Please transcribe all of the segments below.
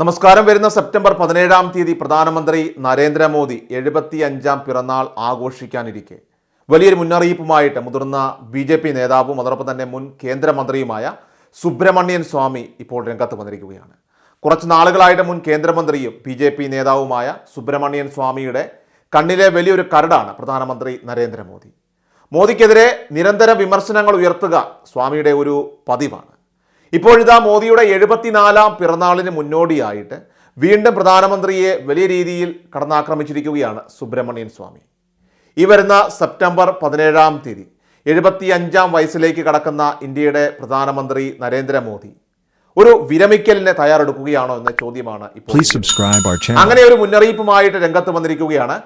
നമസ്കാരം. വരുന്ന സെപ്റ്റംബർ പതിനേഴാം തീയതി പ്രധാനമന്ത്രി നരേന്ദ്രമോദി എഴുപത്തി അഞ്ചാം പിറന്നാൾ ആഘോഷിക്കാനിരിക്കെ. വലിയൊരു മുന്നറിയിപ്പുമായിട്ട് മുതിർന്ന ബി ജെ പി നേതാവും അതോടൊപ്പം തന്നെ മുൻ കേന്ദ്രമന്ത്രിയുമായ സുബ്രഹ്മണ്യൻ സ്വാമി ഇപ്പോൾ രംഗത്ത് വന്നിരിക്കുകയാണ്. കുറച്ച് നാളുകളായിട്ട് മുൻ കേന്ദ്രമന്ത്രിയും ബി ജെ പി നേതാവുമായ സുബ്രഹ്മണ്യൻ സ്വാമിയുടെ കണ്ണിലെ വലിയൊരു കരടാണ് പ്രധാനമന്ത്രി നരേന്ദ്രമോദി. മോദിക്കെതിരെ നിരന്തര വിമർശനങ്ങൾ ഉയർത്തുക സ്വാമിയുടെ ഒരു പതിവാണ്. ഇപ്പോഴിതാ മോദിയുടെ എഴുപത്തിനാലാം പിറന്നാളിന് മുന്നോടിയായിട്ട് വീണ്ടും പ്രധാനമന്ത്രിയെ വലിയ രീതിയിൽ കടന്നാക്രമിച്ചിരിക്കുകയാണ് സുബ്രഹ്മണ്യൻ സ്വാമി ഈ വരുന്ന സെപ്റ്റംബർ പതിനേഴാം തീയതി എഴുപത്തി അഞ്ചാം വയസ്സിലേക്ക് കടക്കുന്ന ഇന്ത്യയുടെ പ്രധാനമന്ത്രി നരേന്ദ്രമോദി ഒരു വിരമിക്കലിനെ തയ്യാറെടുക്കുകയാണോ എന്ന ചോദ്യമാണ് ഇപ്പോൾ. അങ്ങനെ ഒരു മുന്നറിയിപ്പുമായിട്ട് രംഗത്ത് വന്നിരിക്കുകയാണ്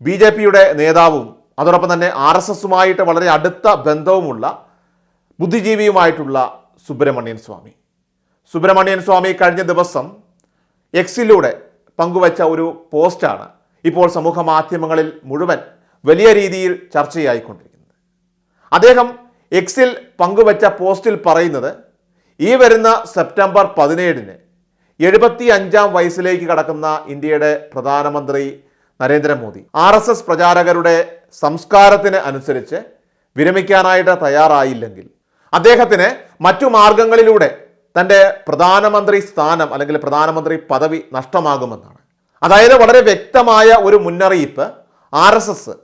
ബി ജെ പിയുടെ നേതാവും അതോടൊപ്പം തന്നെ ആർ എസ് എസുമായിട്ട് വളരെ അടുത്ത ബന്ധവുമുള്ള ബുദ്ധിജീവിയുമായിട്ടുള്ള സുബ്രഹ്മണ്യൻ സ്വാമി. സുബ്രഹ്മണ്യൻ സ്വാമി കഴിഞ്ഞ ദിവസം എക്സിലൂടെ പങ്കുവച്ച ഒരു പോസ്റ്റാണ് ഇപ്പോൾ സമൂഹ മാധ്യമങ്ങളിൽ മുഴുവൻ വലിയ രീതിയിൽ ചർച്ചയായിക്കൊണ്ടിരിക്കുന്നത്. അദ്ദേഹം എക്സിൽ പങ്കുവച്ച പോസ്റ്റിൽ പറയുന്നത് ഈ വരുന്ന സെപ്റ്റംബർ പതിനേഴിന് എഴുപത്തി അഞ്ചാം വയസ്സിലേക്ക് കടക്കുന്ന ഇന്ത്യയുടെ പ്രധാനമന്ത്രി നരേന്ദ്രമോദി ആർ എസ് എസ് പ്രചാരകരുടെ സംസ്കാരത്തിന് അനുസരിച്ച് വിരമിക്കാനായിട്ട് തയ്യാറായില്ലെങ്കിൽ അദ്ദേഹത്തിന് മറ്റു മാർഗങ്ങളിലൂടെ തന്റെ പ്രധാനമന്ത്രി സ്ഥാനം അല്ലെങ്കിൽ പ്രധാനമന്ത്രി പദവി നഷ്ടമാകുമെന്നാണ്. അതായത് വളരെ വ്യക്തമായ ഒരു മുന്നറിയിപ്പ് ആർ എസ് എസ്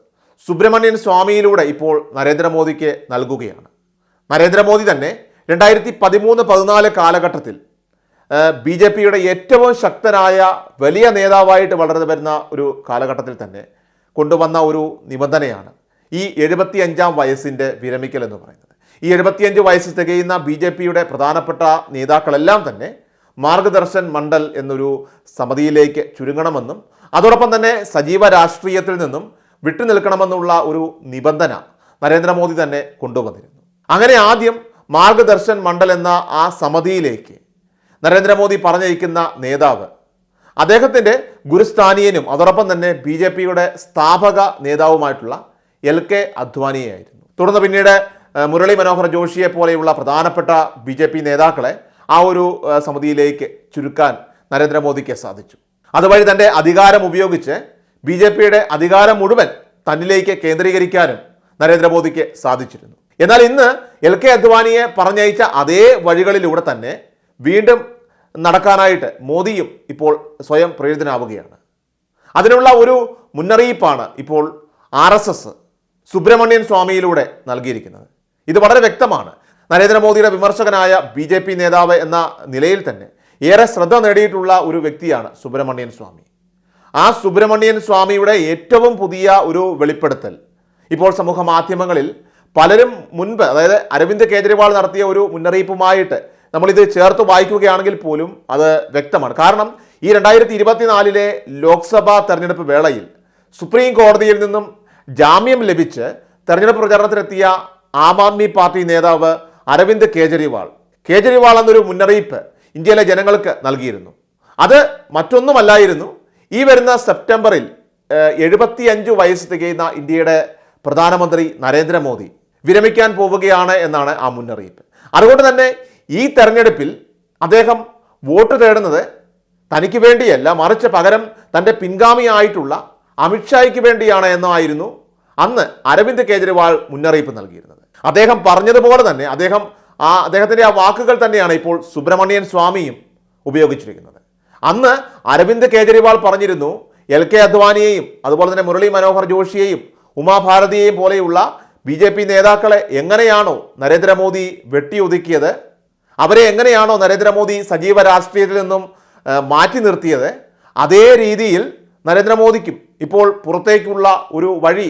സുബ്രഹ്മണ്യൻ സ്വാമിയിലൂടെ ഇപ്പോൾ നരേന്ദ്രമോദിക്ക് നൽകുകയാണ്. നരേന്ദ്രമോദി തന്നെ രണ്ടായിരത്തി പതിമൂന്ന് പതിനാല് കാലഘട്ടത്തിൽ ബി ജെ പിയുടെ ഏറ്റവും ശക്തനായ വലിയ നേതാവായിട്ട് വളർന്നു വരുന്ന ഒരു കാലഘട്ടത്തിൽ തന്നെ കൊണ്ടുവന്ന ഒരു നിബന്ധനയാണ് ഈ എഴുപത്തിയഞ്ചാം വയസ്സിന്റെ വിരമിക്കൽ എന്ന് പറയുന്നത്. ഈ എഴുപത്തിയഞ്ച് വയസ്സ് തികയുന്ന ബി ജെ പിയുടെ പ്രധാനപ്പെട്ട നേതാക്കളെല്ലാം തന്നെ മാർഗദർശൻ മണ്ഡൽ എന്നൊരു സമിതിയിലേക്ക് ചുരുങ്ങണമെന്നും അതോടൊപ്പം തന്നെ സജീവ രാഷ്ട്രീയത്തിൽ നിന്നും വിട്ടുനിൽക്കണമെന്നുള്ള ഒരു നിബന്ധന നരേന്ദ്രമോദി തന്നെ കൊണ്ടുവന്നിരുന്നു. അങ്ങനെ ആദ്യം മാർഗദർശൻ മണ്ഡൽ എന്ന ആ സമിതിയിലേക്ക് നരേന്ദ്രമോദി പറഞ്ഞയക്കുന്ന നേതാവ് അദ്ദേഹത്തിന്റെ ഗുരുസ്ഥാനീയനും അതോടൊപ്പം തന്നെ ബി ജെ പിയുടെ സ്ഥാപക നേതാവുമായിട്ടുള്ള എൽ കെ അദ്വാനിയായിരുന്നു. തുടർന്ന് പിന്നീട് മുരളി മനോഹർ ജോഷിയെ പോലെയുള്ള പ്രധാനപ്പെട്ട ബി ജെ പി നേതാക്കളെ ആ ഒരു സമിതിയിലേക്ക് ചുരുക്കാൻ നരേന്ദ്രമോദിക്ക് സാധിച്ചു. അതുവഴി തന്റെ അധികാരം ഉപയോഗിച്ച് ബി ജെ പിയുടെ അധികാരം മുഴുവൻ തന്നിലേക്ക് കേന്ദ്രീകരിക്കാനും നരേന്ദ്രമോദിക്ക് സാധിച്ചിരുന്നു. എന്നാൽ ഇന്ന് എൽ കെ അദ്വാനിയെ പറഞ്ഞയച്ച അതേ വഴികളിലൂടെ തന്നെ വീണ്ടും നടക്കാനായിട്ട് മോദിയും ഇപ്പോൾ സ്വയം പ്രേരിതനാവുകയാണ്. അതിനുള്ള ഒരു മുന്നറിയിപ്പാണ് ഇപ്പോൾ ആർ എസ് എസ് സുബ്രഹ്മണ്യൻ സ്വാമിയിലൂടെ നൽകിയിരിക്കുന്നത്. ഇത് വളരെ വ്യക്തമാണ്. നരേന്ദ്രമോദിയുടെ വിമർശകനായ ബി ജെ പി നേതാവ് എന്ന നിലയിൽ തന്നെ ഏറെ ശ്രദ്ധ നേടിയിട്ടുള്ള ഒരു വ്യക്തിയാണ് സുബ്രഹ്മണ്യൻ സ്വാമി. ആ സുബ്രഹ്മണ്യൻ സ്വാമിയുടെ ഏറ്റവും പുതിയ ഒരു വെളിപ്പെടുത്തൽ. ഇപ്പോൾ സമൂഹ മാധ്യമങ്ങളിൽ പലരും മുൻപ് അതായത് അരവിന്ദ് കേജ്രിവാൾ നടത്തിയ ഒരു മുന്നറിയിപ്പുമായിട്ട് നമ്മളിത് ചേർത്ത് വായിക്കുകയാണെങ്കിൽ പോലും അത് വ്യക്തമാണ്. കാരണം ഈ രണ്ടായിരത്തി ഇരുപത്തിനാലിലെ ലോക്സഭാ തെരഞ്ഞെടുപ്പ് വേളയിൽ സുപ്രീം കോടതിയിൽ നിന്നും ജാമ്യം ലഭിച്ച് തെരഞ്ഞെടുപ്പ് പ്രചാരണത്തിനെത്തിയ ആം ആദ്മി പാർട്ടി നേതാവ് അരവിന്ദ് കേജ്രിവാൾ. കേജ്രിവാൾ എന്നൊരു മുന്നറിയിപ്പ് ഇന്ത്യയിലെ ജനങ്ങൾക്ക് നൽകിയിരുന്നു. അത് മറ്റൊന്നുമല്ലായിരുന്നു. ഈ വരുന്ന സെപ്റ്റംബറിൽ എഴുപത്തിയഞ്ച് വയസ്സ് തികയുന്ന ഇന്ത്യയുടെ പ്രധാനമന്ത്രി നരേന്ദ്രമോദി വിരമിക്കാൻ പോവുകയാണ് എന്നാണ് ആ മുന്നറിയിപ്പ്. അതുകൊണ്ട് തന്നെ ഈ തെരഞ്ഞെടുപ്പിൽ അദ്ദേഹം വോട്ട് തേടുന്നത് തനിക്ക് വേണ്ടിയല്ല മറിച്ച് പകരം തന്റെ പിൻഗാമിയായിട്ടുള്ള അമിത്ഷായ്ക്ക് വേണ്ടിയാണ് എന്നായിരുന്നു അന്ന് അരവിന്ദ് കേജ്രിവാൾ മുന്നറിയിപ്പ് നൽകിയിരുന്നത്. അദ്ദേഹം പറഞ്ഞതുപോലെ തന്നെ അദ്ദേഹം ആ അദ്ദേഹത്തിന്റെ ആ വാക്കുകൾ തന്നെയാണ് ഇപ്പോൾ സുബ്രഹ്മണ്യൻ സ്വാമിയും ഉപയോഗിച്ചിരിക്കുന്നത്. അന്ന് അരവിന്ദ് കേജ്രിവാൾ പറഞ്ഞിരുന്നു എൽ കെ അദ്വാനിയെയും അതുപോലെ തന്നെ മുരളി മനോഹർ ജോഷിയെയും ഉമാഭാരതിയെയും പോലെയുള്ള ബി ജെ പി നേതാക്കളെ എങ്ങനെയാണോ നരേന്ദ്രമോദി വെട്ടിയൊതുക്കിയത് അവരെ എങ്ങനെയാണോ നരേന്ദ്രമോദി സജീവ രാഷ്ട്രീയത്തിൽ നിന്നും മാറ്റി നിർത്തിയത് അതേ രീതിയിൽ നരേന്ദ്രമോദിക്കും ഇപ്പോൾ പുറത്തേക്കുള്ള ഒരു വഴി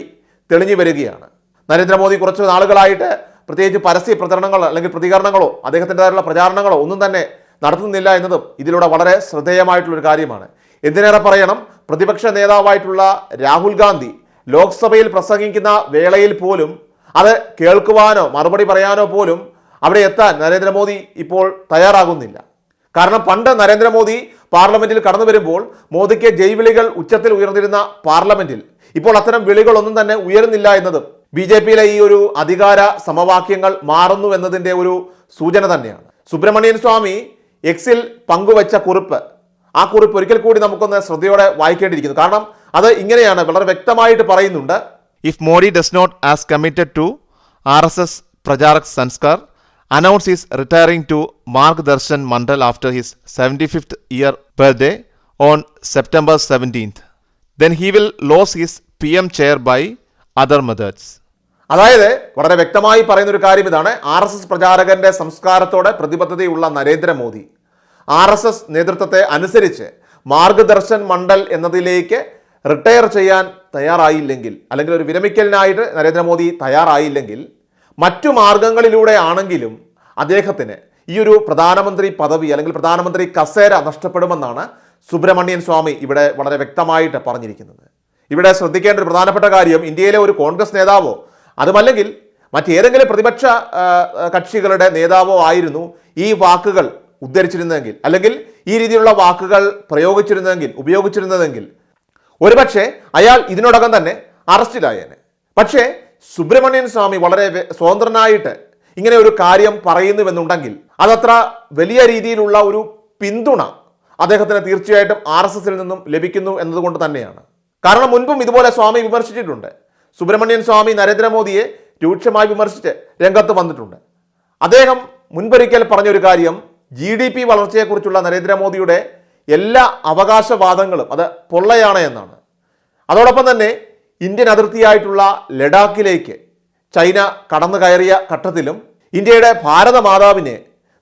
തെളിഞ്ഞു വരികയാണ്. നരേന്ദ്രമോദി കുറച്ച് നാളുകളായിട്ട് പ്രത്യേകിച്ച് പരസ്യ പ്രചരണങ്ങൾ അല്ലെങ്കിൽ പ്രതികരണങ്ങളോ അദ്ദേഹത്തിന്റെതായുള്ള പ്രചാരണങ്ങളോ ഒന്നും തന്നെ നടത്തുന്നില്ല എന്നതും ഇതിലൂടെ വളരെ ശ്രദ്ധേയമായിട്ടുള്ളൊരു കാര്യമാണ്. എന്തിനേറെ പറയണം? പ്രതിപക്ഷ നേതാവായിട്ടുള്ള രാഹുൽ ഗാന്ധി ലോക്സഭയിൽ പ്രസംഗിക്കുന്ന വേളയിൽ പോലും അത് കേൾക്കുവാനോ മറുപടി പറയാനോ പോലും അവിടെ എത്താൻ നരേന്ദ്രമോദി ഇപ്പോൾ തയ്യാറാകുന്നില്ല. കാരണം പണ്ട് നരേന്ദ്രമോദി പാർലമെന്റിൽ കടന്നു വരുമ്പോൾ മോദിക്ക് ജയ്വിളികൾ ഉച്ചത്തിൽ ഉയർന്നിരുന്ന പാർലമെന്റിൽ. ഇപ്പോൾ അത്തരം വിളികളൊന്നും തന്നെ ഉയരുന്നില്ല എന്നതും ബി ജെ പിയിലെ ഈ ഒരു അധികാര സമവാക്യങ്ങൾ മാറുന്നു എന്നതിന്റെ ഒരു സൂചന തന്നെയാണ്. സുബ്രഹ്മണ്യൻ സ്വാമി എക്സിൽ പങ്കുവച്ച കുറിപ്പ് ആ കുറിപ്പ് ഒരിക്കൽ കൂടി നമുക്കൊന്ന് ശ്രദ്ധയോടെ വായിക്കേണ്ടിയിരിക്കുന്നു. കാരണം അത് ഇങ്ങനെയാണ് വളരെ വ്യക്തമായിട്ട് പറയുന്നുണ്ട്. If Modi does not as committed to R S S pracharak sanskar announce is retiring to Marg Darshan Mandal after his seventy fifth year birthday on September seventeenth then he will lose his P M chair by other methods അതായത് വളരെ വ്യക്തമായി പറയുന്ന ഒരു കാര്യം ഇതാണ്. R S S പ്രചാരകന്റെ സംസ്കാരത്തോടെ പ്രതിബദ്ധതയുള്ള നരേന്ദ്രമോദി ആർ എസ് എസ് നേതൃത്വത്തെ അനുസരിച്ച് മാർഗദർശൻ മണ്ഡൽ എന്നതിലേക്ക് റിട്ടയർ ചെയ്യാൻ തയ്യാറായില്ലെങ്കിൽ അല്ലെങ്കിൽ ഒരു വിരമിക്കലിനായിട്ട് നരേന്ദ്രമോദി തയ്യാറായില്ലെങ്കിൽ മറ്റു മാർഗങ്ങളിലൂടെ ആണെങ്കിലും അദ്ദേഹത്തിന് ഈ ഒരു പ്രധാനമന്ത്രി പദവി അല്ലെങ്കിൽ പ്രധാനമന്ത്രി കസേര നഷ്ടപ്പെടുമെന്നാണ് സുബ്രഹ്മണ്യൻ സ്വാമി ഇവിടെ വളരെ വ്യക്തമായിട്ട് പറഞ്ഞിരിക്കുന്നത്. ഇവിടെ ശ്രദ്ധിക്കേണ്ട ഒരു പ്രധാനപ്പെട്ട കാര്യം ഇന്ത്യയിലെ ഒരു കോൺഗ്രസ് നേതാവോ അതുമല്ലെങ്കിൽ മറ്റേതെങ്കിലും പ്രതിപക്ഷ കക്ഷികളുടെ നേതാവോ ആയിരുന്നു ഈ വാക്കുകൾ ഉദ്ധരിച്ചിരുന്നതെങ്കിൽ അല്ലെങ്കിൽ ഈ രീതിയിലുള്ള വാക്കുകൾ പ്രയോഗിച്ചിരുന്നതെങ്കിൽ ഉപയോഗിച്ചിരുന്നതെങ്കിൽ. ഒരുപക്ഷെ അയാൾ ഇതിനോടകം തന്നെ അറസ്റ്റിലായേനെ. പക്ഷേ സുബ്രഹ്മണ്യൻ സ്വാമി വളരെ സ്വതന്ത്രനായിട്ട് ഇങ്ങനെ ഒരു കാര്യം പറയുന്നുവെന്നുണ്ടെങ്കിൽ അതത്ര വലിയ രീതിയിലുള്ള ഒരു പിന്തുണ അദ്ദേഹത്തിന് തീർച്ചയായിട്ടും ആർ എസ് എസിൽ നിന്നും ലഭിക്കുന്നു എന്നതുകൊണ്ട് തന്നെയാണ്. കാരണം മുൻപും ഇതുപോലെ സ്വാമി വിമർശിച്ചിട്ടുണ്ട്. സുബ്രഹ്മണ്യൻ സ്വാമി നരേന്ദ്രമോദിയെ രൂക്ഷമായി വിമർശിച്ച് രംഗത്ത് വന്നിട്ടുണ്ട്. അദ്ദേഹം മുൻപൊരിക്കൽ പറഞ്ഞൊരു കാര്യം ജി ഡി പി വളർച്ചയെക്കുറിച്ചുള്ള നരേന്ദ്രമോദിയുടെ എല്ലാ അവകാശവാദങ്ങളും അത് പൊള്ളയാണ് എന്നാണ്. അതോടൊപ്പം തന്നെ ഇന്ത്യൻ അതിർത്തിയായിട്ടുള്ള ലഡാക്കിലേക്ക് ചൈന കടന്നു കയറിയ ഘട്ടത്തിലും ഇന്ത്യയുടെ ഭാരതമാതാവിനെ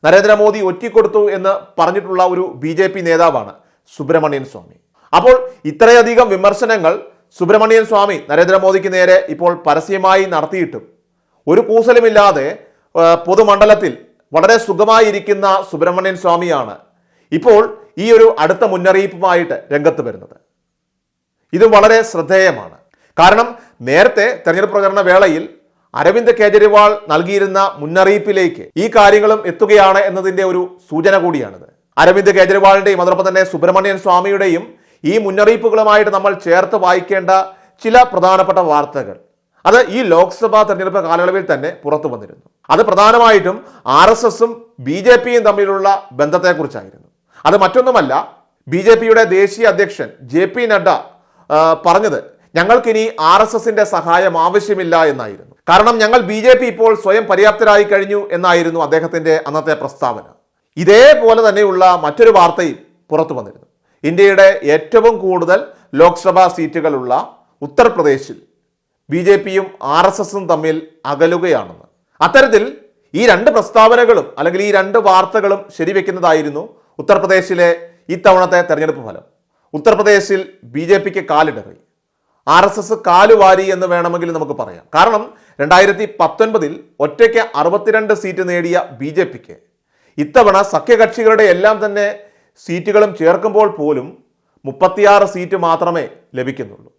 നരേന്ദ്രമോദി ഒറ്റിക്കൊടുത്തു എന്ന് പറഞ്ഞിട്ടുള്ള ഒരു ബി നേതാവാണ് സുബ്രഹ്മണ്യൻ സ്വാമി. അപ്പോൾ ഇത്രയധികം വിമർശനങ്ങൾ സുബ്രഹ്മണ്യൻ സ്വാമി നരേന്ദ്രമോദിക്ക് നേരെ ഇപ്പോൾ പരസ്യമായി നടത്തിയിട്ടും ഒരു കൂസലുമില്ലാതെ പൊതുമണ്ഡലത്തിൽ വളരെ സുഖമായിരിക്കുന്ന സുബ്രഹ്മണ്യൻ സ്വാമിയാണ് ഇപ്പോൾ ഈ ഒരു അടുത്ത മുന്നറിയിപ്പുമായിട്ട് രംഗത്ത് വരുന്നത്. ഇത് വളരെ ശ്രദ്ധേയമാണ്. കാരണം നേരത്തെ തെരഞ്ഞെടുപ്പ് പ്രചരണ വേളയിൽ അരവിന്ദ് കേജ്രിവാൾ നൽകിയിരുന്ന മുന്നറിയിപ്പിലേക്ക് ഈ കാര്യങ്ങളും എത്തുകയാണ് എന്നതിന്റെ ഒരു സൂചന കൂടിയാണിത്. അരവിന്ദ് കേജ്രിവാളിന്റെയും അതോടൊപ്പം തന്നെ സുബ്രഹ്മണ്യൻ സ്വാമിയുടെയും ഈ മുന്നറിയിപ്പുകളുമായിട്ട് നമ്മൾ ചേർത്ത് വായിക്കേണ്ട ചില പ്രധാനപ്പെട്ട വാർത്തകൾ. അത് ഈ ലോക്സഭാ തെരഞ്ഞെടുപ്പ് കാലയളവിൽ തന്നെ പുറത്തു വന്നിരുന്നു. അത് പ്രധാനമായിട്ടും ആർ എസ് എസും ബി ജെ പിയും തമ്മിലുള്ള ബന്ധത്തെക്കുറിച്ചായിരുന്നു. അത് മറ്റൊന്നുമല്ല ബി ജെ പിയുടെ ദേശീയ അധ്യക്ഷൻ ജെ പി നഡ്ഡ പറഞ്ഞത് ഞങ്ങൾക്കിനി ആർ എസ് എസിന്റെ സഹായം ആവശ്യമില്ല എന്നായിരുന്നു. കാരണം ഞങ്ങൾ ബി ജെ പി ഇപ്പോൾ സ്വയം പര്യാപ്തരായി കഴിഞ്ഞു എന്നായിരുന്നു അദ്ദേഹത്തിന്റെ അന്നത്തെ പ്രസ്താവന. ഇതേപോലെ തന്നെയുള്ള മറ്റൊരു വാർത്തയും പുറത്തു വന്നിരുന്നു. ഇന്ത്യയുടെ ഏറ്റവും കൂടുതൽ ലോക്സഭാ സീറ്റുകളുള്ള ഉത്തർപ്രദേശിൽ ബി ജെ പിയും ആർ എസ് എസും തമ്മിൽ അകലുകയാണെന്ന്. അത്തരത്തിൽ ഈ രണ്ട് പ്രസ്താവനകളും അല്ലെങ്കിൽ ഈ രണ്ട് വാർത്തകളും ശരിവെക്കുന്നതായിരുന്നു ഉത്തർപ്രദേശിലെ ഇത്തവണത്തെ തെരഞ്ഞെടുപ്പ് ഫലം. ഉത്തർപ്രദേശിൽ ബി ജെ പിക്ക് കാലിടറി. ആർ എസ് എസ് കാലുവാരി എന്ന് വേണമെങ്കിൽ നമുക്ക് പറയാം. കാരണം രണ്ടായിരത്തി പത്തൊൻപതിൽ ഒറ്റയ്ക്ക് അറുപത്തിരണ്ട് സീറ്റ് നേടിയ ബി ജെ പിക്ക് ഇത്തവണ സഖ്യകക്ഷികളുടെ എല്ലാം തന്നെ സീറ്റുകളും ചേർക്കുമ്പോൾ പോലും മുപ്പത്തിയാറ് സീറ്റ് മാത്രമേ ലഭിക്കുന്നുള്ളൂ.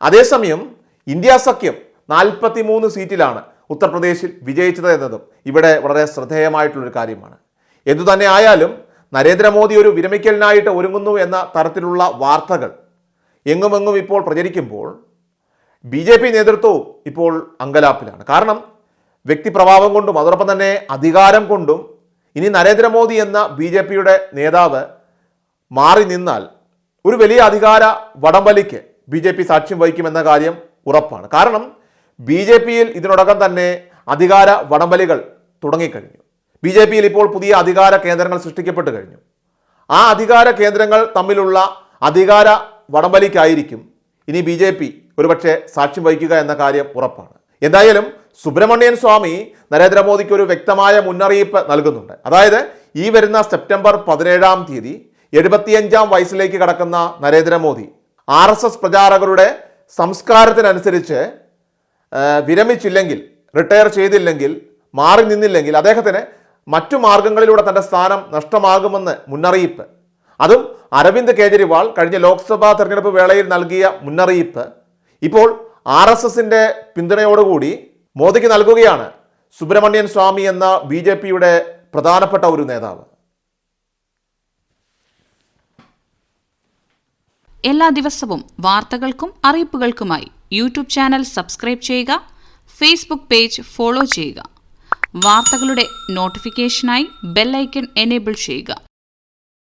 അതേസമയം ഇന്ത്യ സഖ്യം നാൽപ്പത്തി മൂന്ന് സീറ്റിലാണ് ഉത്തർപ്രദേശിൽ വിജയിച്ചത് എന്നതും ഇവിടെ വളരെ ശ്രദ്ധേയമായിട്ടുള്ളൊരു കാര്യമാണ്. എന്തുതന്നെ ആയാലും നരേന്ദ്രമോദി ഒരു വിരമിക്കലിനായിട്ട് ഒരുങ്ങുന്നു എന്ന തരത്തിലുള്ള വാർത്തകൾ എങ്ങുമെങ്ങും ഇപ്പോൾ പ്രചരിക്കുമ്പോൾ ബി ജെ പി നേതൃത്വവും ഇപ്പോൾ അങ്കലാപ്പിലാണ്. കാരണം വ്യക്തിപ്രഭാവം കൊണ്ടും അതോടൊപ്പം തന്നെ അധികാരം കൊണ്ടും ഇനി നരേന്ദ്രമോദി എന്ന ബി ജെ പിയുടെ നേതാവ് മാറി നിന്നാൽ ഒരു വലിയ അധികാര വടംവലിക്ക് ബി ജെ പി സാക്ഷ്യം വഹിക്കുമെന്ന കാര്യം ഉറപ്പാണ്. കാരണം ബി ജെ പിയിൽ ഇതിനോടകം തന്നെ അധികാര വടംവലികൾ തുടങ്ങിക്കഴിഞ്ഞു. ബി ജെ പിയിൽ ഇപ്പോൾ പുതിയ അധികാര കേന്ദ്രങ്ങൾ സൃഷ്ടിക്കപ്പെട്ട് കഴിഞ്ഞു. ആ അധികാര കേന്ദ്രങ്ങൾ തമ്മിലുള്ള അധികാര വടംവലിക്കായിരിക്കും ഇനി ബി ജെ പി ഒരുപക്ഷെ സാക്ഷ്യം വഹിക്കുക എന്ന കാര്യം ഉറപ്പാണ്. എന്തായാലും സുബ്രഹ്മണ്യൻ സ്വാമി നരേന്ദ്രമോദിക്ക് ഒരു വ്യക്തമായ മുന്നറിയിപ്പ് നൽകുന്നുണ്ട്. അതായത് ഈ വരുന്ന സെപ്റ്റംബർ പതിനേഴാം തീയതി എഴുപത്തിയഞ്ചാം വയസ്സിലേക്ക് കടക്കുന്ന നരേന്ദ്രമോദി ആർ എസ് എസ് പ്രചാരകരുടെ സംസ്കാരത്തിനനുസരിച്ച് വിരമിച്ചില്ലെങ്കിൽ റിട്ടയർ ചെയ്തില്ലെങ്കിൽ മാറി നിന്നില്ലെങ്കിൽ അദ്ദേഹത്തിന് മറ്റു മാർഗങ്ങളിലൂടെ തന്റെ സ്ഥാനം നഷ്ടമാകുമെന്ന് മുന്നറിയിപ്പ്. അതും അരവിന്ദ് കേജ്രിവാൾ കഴിഞ്ഞ ലോക്സഭാ തെരഞ്ഞെടുപ്പ് വേളയിൽ നൽകിയ മുന്നറിയിപ്പ്. ഇപ്പോൾ ആർ എസ് എസിന്റെ പിന്തുണയോടുകൂടി മോദിക്ക് നൽകുകയാണ് സുബ്രഹ്മണ്യൻ സ്വാമി എന്ന ബി ജെ പിയുടെ പ്രധാനപ്പെട്ട ഒരു നേതാവ്. എല്ലാ ദിവസവും വാർത്തകൾക്കും അറിയിപ്പുകൾക്കുമായി യൂട്യൂബ് ചാനൽ സബ്സ്ക്രൈബ് ചെയ്യുക ഫേസ്ബുക്ക് പേജ് ഫോളോ ചെയ്യുക. വാർത്തകളുടെ നോട്ടിഫിക്കേഷനായി ബെല്ലൈക്കൺ എനേബിൾ ചെയ്യുക.